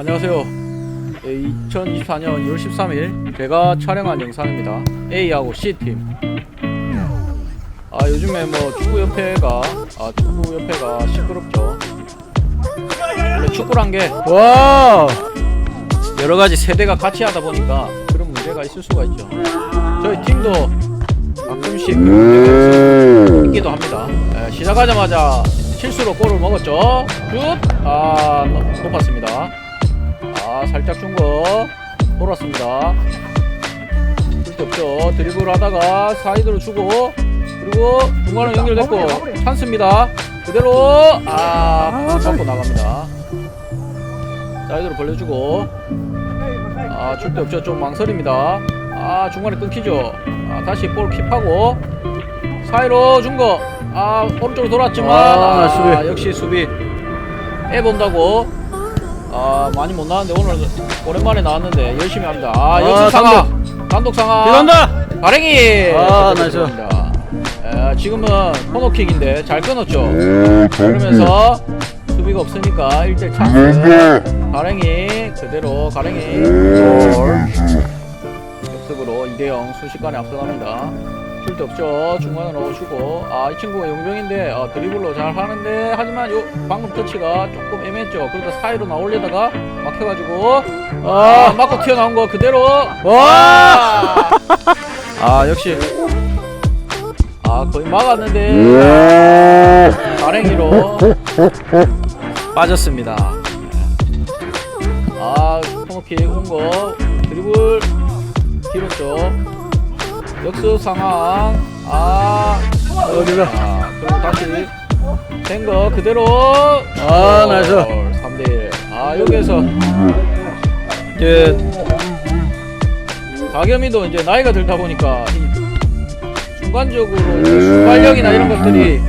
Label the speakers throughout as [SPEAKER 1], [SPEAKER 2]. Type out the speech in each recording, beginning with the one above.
[SPEAKER 1] 안녕하세요. 2024년 2월 13일 제가 촬영한 영상입니다. A하고 C팀. 아 요즘에 뭐 축구 협회가 아 축구 협회가 시끄럽죠. 원래 축구란
[SPEAKER 2] 게와
[SPEAKER 1] 여러 가지 세대가 같이 하다 보니까 그런 문제가 있을 수가 있죠. 저희 팀도 가끔씩 있기도 합니다. 예, 시작하자마자 실수로 골을 먹었죠. 슛! 아, 높- 높았습니다. 아, 살짝 준거 돌았습니다. 쓸데 없죠. 드리블 하다가 사이드로 주고 그리고 중간에 연결됐고 찬스입니다. 그대로 아, 받고 나갑니다. 사이드로 벌려주고 아, 줄데 없죠. 좀 망설입니다. 아, 중간에 끊기죠. 아, 다시 볼 킵하고 사이로 준 거. 아, 오른쪽으로 돌았지만
[SPEAKER 2] 아,
[SPEAKER 1] 아,
[SPEAKER 2] 수비.
[SPEAKER 1] 역시 수비 빼본다고. 아, 많이 못 나왔는데 오늘 오랜만에 나왔는데 열심히 합니다. 아,
[SPEAKER 2] 아,
[SPEAKER 1] 역시 상하. 단독 상하.
[SPEAKER 2] 들어간다
[SPEAKER 1] 가랭이.
[SPEAKER 2] 아, 나이스.
[SPEAKER 1] 에, 지금은 코너킥인데 잘 끊었죠. 그러면서 수비가 없으니까 1대 찬스. 가랭이 그대로 가랭이 골. 역습으로 2대0 순식간에 앞서갑니다. 줄데 없죠. 중간으로 주고 아 이 친구가 용병인데 아, 드리블로 잘 하는데 하지만 요 방금 터치가 조금 애매했죠. 그러다 사이로 나올려다가 막혀가지고 아 맞고 튀어나온 거 그대로 와! 아 역시 아 거의 막았는데 가랭이로 빠졌습니다. 아 코너킥 온거 드리블 길었죠. 역습 상황. 아
[SPEAKER 2] 어디가
[SPEAKER 1] 아, 그리고 다시 된거 그대로.
[SPEAKER 2] 아, 나이스.
[SPEAKER 1] 3대 1. 아 여기에서
[SPEAKER 2] 이제
[SPEAKER 1] 가겸이도 이제 나이가 들다 보니까 이 중간적으로 순발력이나 이런 것들이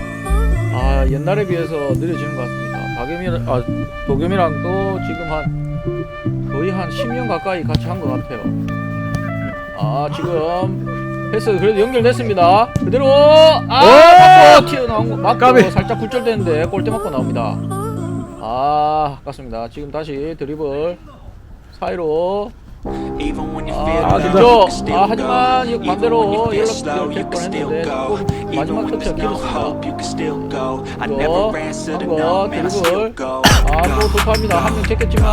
[SPEAKER 1] 아 옛날에 비해서 느려지는 것 같습니다. 박겸이 아 도겸이랑도 지금 한 거의 한 10년 가까이 같이 한 것 같아요. 아 지금 패스 그래도 연결됐습니다. 그대로 아 맞고 튀어나온 거 맞고
[SPEAKER 2] 까비.
[SPEAKER 1] 살짝 굴절되는데 골대 맞고 나옵니다. 아 아깝습니다. 지금 다시 드리블 사이로 아, 그죠. 아, 하지만 이 반대로 뻔했는데 조금 마지막 터치가 길었습니다. 이거 한거 드리블 아, 또 돌파합니다. 한 명 제꼈지만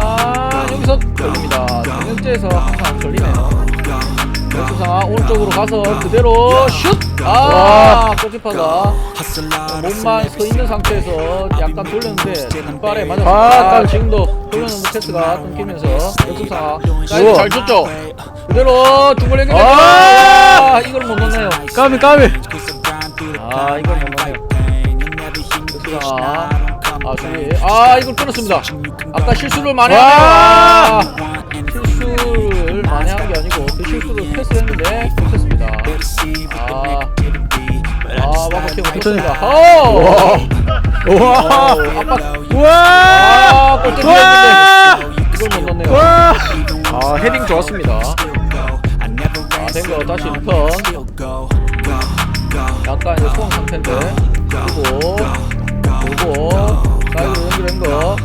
[SPEAKER 1] 여기서 걸립니다. 정면제에서 항상 걸리네요. 역수상 오른쪽으로 가서 그대로 슛! 아, 골키퍼가 몸만 서 있는 상태에서 약간 돌렸는데 뒷발에 맞았습니다.
[SPEAKER 2] 아,
[SPEAKER 1] 아,
[SPEAKER 2] 깜-
[SPEAKER 1] 지금도 돌려놓은 패스가 끊기면서 역수상
[SPEAKER 2] 우와.
[SPEAKER 1] 잘 줬죠. 그대로 중거리 연결.
[SPEAKER 2] 아!
[SPEAKER 1] 아, 이걸 못 넣네요.
[SPEAKER 2] 까비 까비
[SPEAKER 1] 아, 이걸 못 넣네요. 역수상 아. 아, 이걸 끊었습니다. 아까 실수를 많이
[SPEAKER 2] 와!
[SPEAKER 1] 하네요. 아, 실수를 많이 한 게 아니고 그 실수를 패스했는데 끊겼습니다. 아, 아, 마커팅 못했습니다. 오!
[SPEAKER 2] 우와
[SPEAKER 1] 아, 골대
[SPEAKER 2] 우와
[SPEAKER 1] 피했는데 이걸 못 넣네요.
[SPEAKER 2] 우와
[SPEAKER 1] 아, 헤딩 좋았습니다. 아, 된거 다시 리턴. 약간 이제 소강 상태인데. 그리고, 그리고, 사이드로 연결한 거.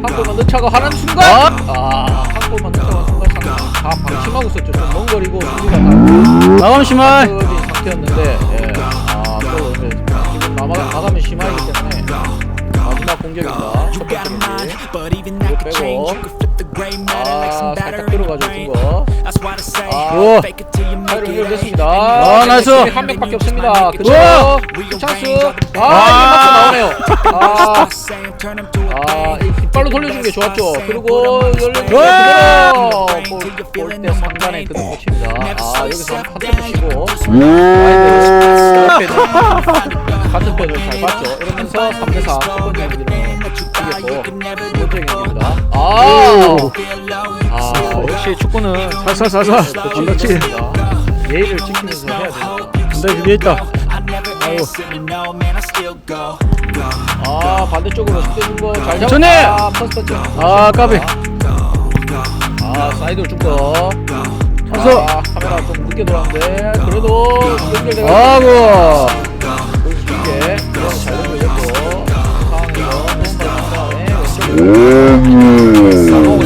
[SPEAKER 1] 한 골만 넣자고 하는 순간! 아, 한 골만 상- 다 방심하고 있었죠. 좀먼 거리고, 수비가 다
[SPEAKER 2] 마감 심할
[SPEAKER 1] 떨어진 상태였는데, 예. 아, 또 이제 지금 남아, 나가면 심하기 때문에 마지막 공격입니다. 첫 번째 공격. 이거 빼고. 아, 살짝 들어가지고 준 거. 아, 사이로 연결됐습니다.
[SPEAKER 2] 아, 나이스.
[SPEAKER 1] 한 명밖에 없습니다.
[SPEAKER 2] 우와.
[SPEAKER 1] 그대로 찬스. 아,
[SPEAKER 2] 아.
[SPEAKER 1] 이게 맞고 나오네요. 아, 아, 이 뒷발로 돌려준 게 좋았죠. 그리고
[SPEAKER 2] 우와.
[SPEAKER 1] 그대로 볼때 상단에 그대로 꽂힙니다. 아, 여기서 한점 치고 같은 편을 잘 봤죠. 이러면서 3대 4 첫 번째 경기는 이겼고 두 번째 경기입니다. 아, 아, 역시 축구는
[SPEAKER 2] 살살 살살 언더치
[SPEAKER 1] 그렇습니다. 예의를 지키면서 해야 됩니다.
[SPEAKER 2] 근데 위에 있다 아이고
[SPEAKER 1] 아 반대쪽으로 스테준 거잘 잡았다.
[SPEAKER 2] 전에!
[SPEAKER 1] 아.
[SPEAKER 2] 아, 까비.
[SPEAKER 1] 아 사이드로 준 거.
[SPEAKER 2] 선수.
[SPEAKER 1] 아 카메라 좀 늦게 돌았는데 그래도 연결돼가.
[SPEAKER 2] 아이고
[SPEAKER 1] 볼수 있게 그런 잘 연결됐고 상황에서 도움받은 다음에 왼쪽으로 상호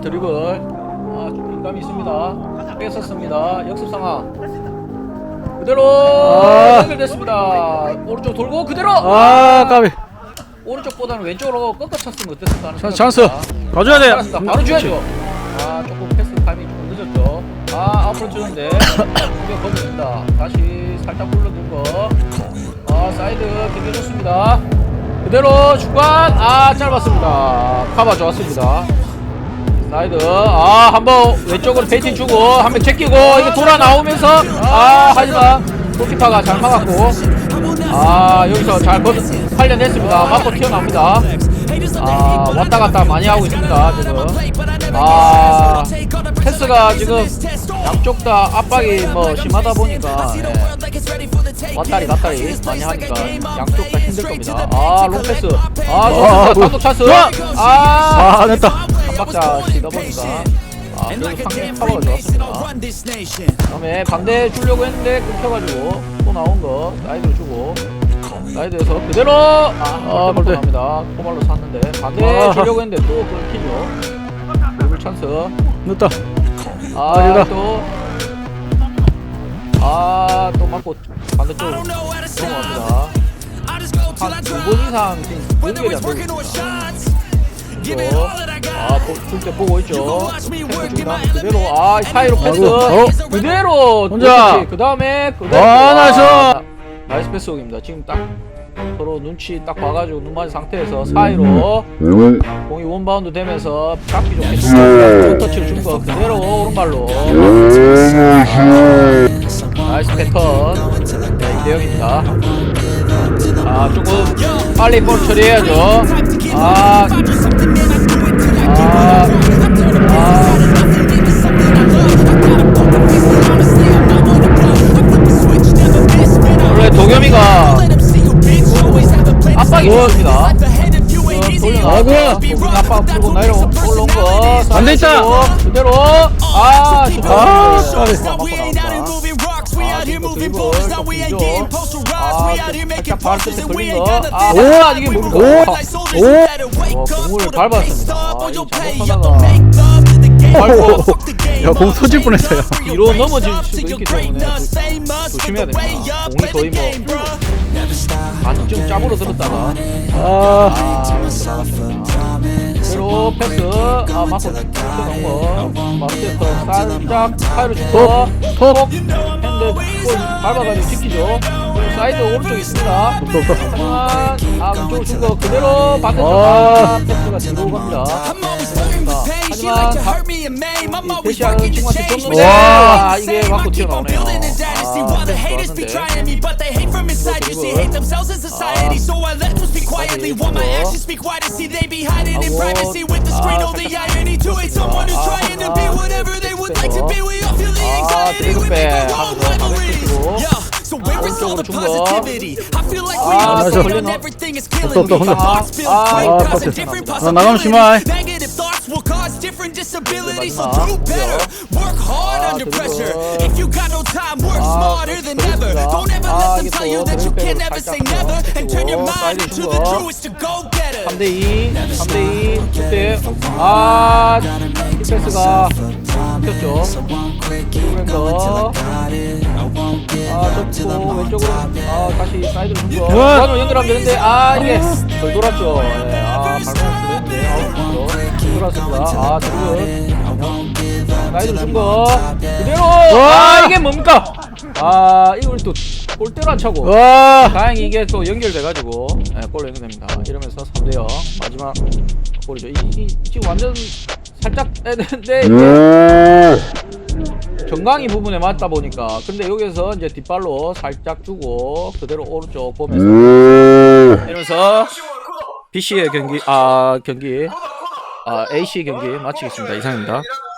[SPEAKER 1] 드리블. 아, 좀 민감이 있습니다. 뺏었습니다. 역습 상황. 그대로
[SPEAKER 2] 아.
[SPEAKER 1] 연결됐습니다. 오른쪽 돌고 그대로.
[SPEAKER 2] 아 까비
[SPEAKER 1] 오른쪽보다는 왼쪽으로 꺾어 쳤으면 어땠을까 하는
[SPEAKER 2] 찬- 찬스
[SPEAKER 1] 듭니다.
[SPEAKER 2] 가져야 돼
[SPEAKER 1] 알았습니다. 바로 줘야죠. 아 조금 패스 타이밍 좀 늦었죠. 아 앞으로 주는데 공격 거듭니다. 다시 살짝 불러둔 거. 아 사이드 좋습니다. 그대로 중간 아 짧았습니다. 카바 좋았습니다. 사이드 아 한번 왼쪽으로 페이팅 주고 한 명 제끼고 이거 돌아 나오면서 아 하지만 골키퍼가 잘 막았고 아 여기서 잘 거, 살려냈습니다. 맞고 튀어나옵니다. 아 왔다 갔다 많이 하고 있습니다 지금 아 패스가 지금 양쪽 다 압박이 뭐 심하다 보니까 예. 왔다리 갔다리 많이 하니까 양쪽 다 힘들 겁니다 아 롱패스 아
[SPEAKER 2] 아,
[SPEAKER 1] 좋습니다
[SPEAKER 2] 뭐.
[SPEAKER 1] 단독 찬스
[SPEAKER 2] 좋아. 아아 됐다
[SPEAKER 1] 한 박자 쉬다 보니까 아 그래도 상당히 파워가 좋았습니다. 다음에 반대 주려고 했는데 끊겨가지고 또 나온 거 사이드로 주고 사이드에서 그대로! 아,
[SPEAKER 2] 아,
[SPEAKER 1] 골대.
[SPEAKER 2] 골대.
[SPEAKER 1] 갑니다. 코발로 샀는데 반대
[SPEAKER 2] 아.
[SPEAKER 1] 주려고 했는데 또 끊기죠. 드리블 찬스
[SPEAKER 2] 늦다.
[SPEAKER 1] 아
[SPEAKER 2] 아니다.
[SPEAKER 1] 또. 아, 또 맞고 반대쪽으로 넘어갑니다. 한두번 이상 지금 연결이 안 되고 있습니다. 또, 아, 줄때 보고 있죠. 중간 그대로, 아, 사이로 패스.
[SPEAKER 2] 아이고, 바로.
[SPEAKER 1] 그대로.
[SPEAKER 2] 혼자.
[SPEAKER 1] 그 다음에, 그대로.
[SPEAKER 2] 아, 나이스.
[SPEAKER 1] 나이스 패스곡입니다. 지금 딱 서로 눈치 딱 봐가지고 눈 맞은 상태에서 사이로 공이 원바운드 되면서 잡기 좋게 두 터치를 준 거 그대로 오른발로 나이스 패턴 네, 이대영입니다 아 조금 빨리 볼 처리해야죠 아. 원래 도겸이가 압박이 좋습니다 돌려나가고
[SPEAKER 2] 아이고.
[SPEAKER 1] 압박 풀고 내려 올라온
[SPEAKER 2] 거안돼 있다.
[SPEAKER 1] 그대로 아 좋다
[SPEAKER 2] 아,
[SPEAKER 1] 아,
[SPEAKER 2] 까비.
[SPEAKER 1] 아. 아. 아,
[SPEAKER 2] 오!
[SPEAKER 1] 아, 이게 뭡니까?
[SPEAKER 2] 오!
[SPEAKER 1] 어, 공을 밟았습니다. 아, 이거 잘못하다가 밟고
[SPEAKER 2] 야 공 터질 뻔했어요
[SPEAKER 1] 뒤로 넘어질 수도 있기 때문에 조- 조심해야 됩니다. 공이 거의 뭐 반쯤 짭으로 들었다가
[SPEAKER 2] 아
[SPEAKER 1] 아. 그대로 패스, 아, 맞고 튀어나온 거. 마스터에서 살짝 파이로 주고, 톡! 핸드 볼 밟아가지고 지키죠. 그리고 사이드 오른쪽에 있습니다.
[SPEAKER 2] 없어 없어
[SPEAKER 1] 하지만, 아, 왼쪽으로 준거 그대로 반대쪽,
[SPEAKER 2] 아.
[SPEAKER 1] 아, 패스가 뒤로 갑니다. 하지만, 다, 이 대시하는 친구한테 줬는데,
[SPEAKER 2] 와.
[SPEAKER 1] 아, 이게 맞고 튀어나오네요. 아, 패스 좋았는데. quietly. Want my actions speak wider. See, they be hiding in privacy with the screen. All the irony to it. Someone who's trying to be whatever they would like to be. We all feel the anxiety. We make our own rivalries. Yeah. So where is all the positivity?
[SPEAKER 3] I feel like
[SPEAKER 1] we all
[SPEAKER 3] everything is
[SPEAKER 2] killing me. Thoughts
[SPEAKER 1] feel quick, a different
[SPEAKER 2] possibilities.
[SPEAKER 3] Negative thoughts.
[SPEAKER 2] 맞아.
[SPEAKER 1] 또 걸려놓.
[SPEAKER 2] 없어 없어 혼자
[SPEAKER 1] 아, 아,
[SPEAKER 2] 아, 빡세. 나 나가면 심하이.
[SPEAKER 1] 아, 이게 또 드리블백으로 살짝 치고, 사이드 준 거. 3대2, 3대2, 6대 아, 디펜스가 켰죠. 드리블백서 아, 접고 왼쪽으로 아, 다시 사이드로. 무한으로 연결하면 되는데 아, 이게 덜 돌았죠. 예, 아, 발목을 들었는데 아웃으로 돌았습니다. 아, 드리블. 사이드로 준 거. 그대로. 아, 이게 뭡니까? 아, 이걸 또 골대로 안 차고.
[SPEAKER 2] 와
[SPEAKER 1] 다행히 이게 또 연결돼가지고 예, 골로 연결됩니다. 이러면서 3대 0 마지막 골이죠. 이, 이, 지금 완전 살짝 되는데 이게 정강이 부분에 맞다 보니까 근데 여기서 이제 뒷발로 살짝 주고 그대로 오른쪽 보면서 이러면서 BC의 경기 아 경기 아 AC 경기 마치겠습니다. 이상입니다.